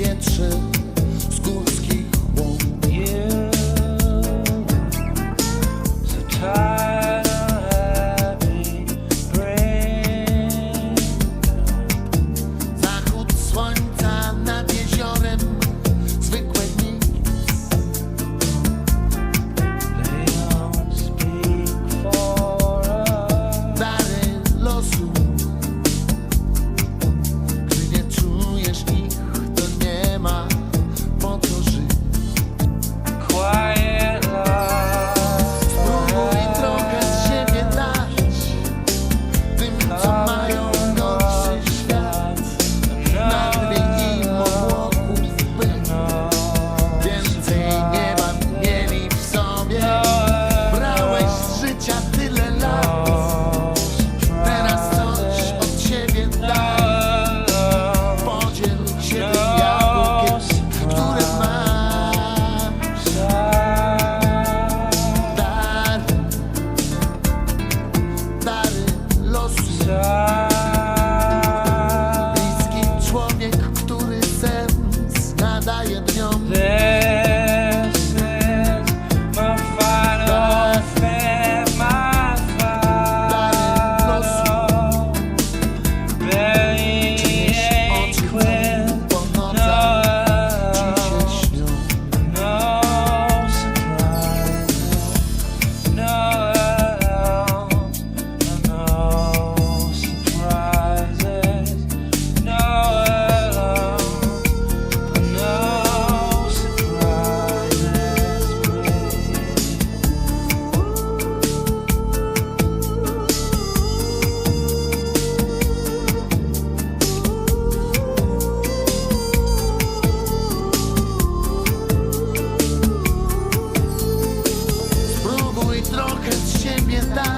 wietrzy z gór trochę z siebie dać